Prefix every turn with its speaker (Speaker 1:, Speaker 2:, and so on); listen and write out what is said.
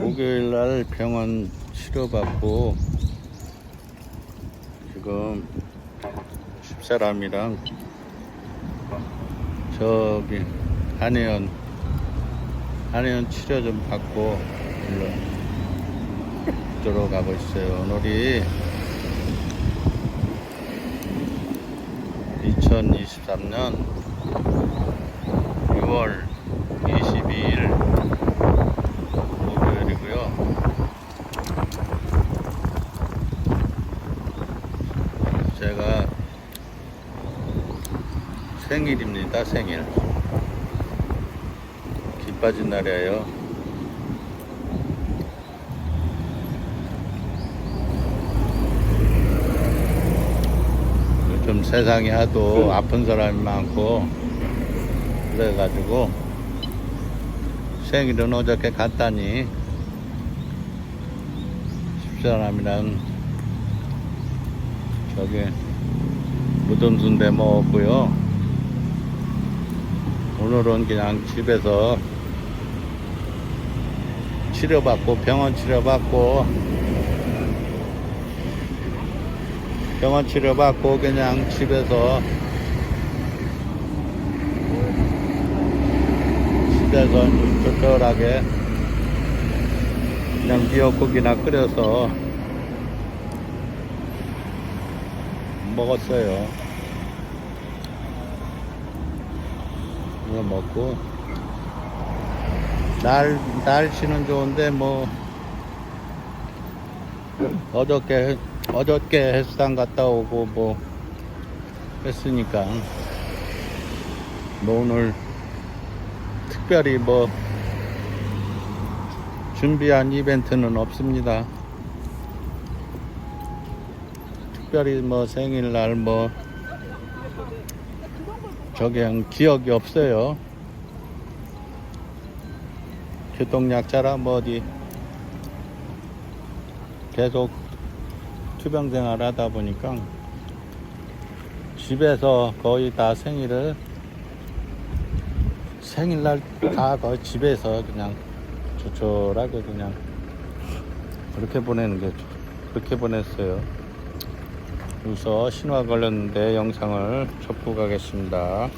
Speaker 1: 목요일 날 병원 치료받고 지금 집사람이랑 저기 한의원 한의원 치료 좀 받고 일로 들어가고 있어요. 오늘이 2023년 6월 22일 목요일이고요. 제가 생일입니다. 생일. 기 빠진 날이에요. 요즘 세상이 하도 아픈 사람이 많고 그래가지고 생일은 어저께 갔다니 집사람이랑 저기 무덤 순대 먹었고요 오늘은 그냥 집에서 치료받고 병원 치료받고 병원 치료받고 그냥 집에서 집에서 좀 조촐하게 그냥 미역국이나 끓여서 먹었어요. 이거 먹고 날 날씨는 좋은데 뭐 어저께 어저께 헬스장 갔다 오고 뭐 했으니까 뭐 오늘 특별히 뭐 준비한 이벤트는 없습니다. 특별히 뭐 생일날 뭐 저기 한 기억이 없어요. 교통약자라 뭐 어디 계속 투병 생활 하다 보니까 집에서 거의 다 생일을 생일날 다 거의 집에서 그냥 조촐하게 그냥 그렇게 보내는 게 좋- 그렇게 보냈어요. 그래서 신화 관련된 영상을 접고 가겠습니다.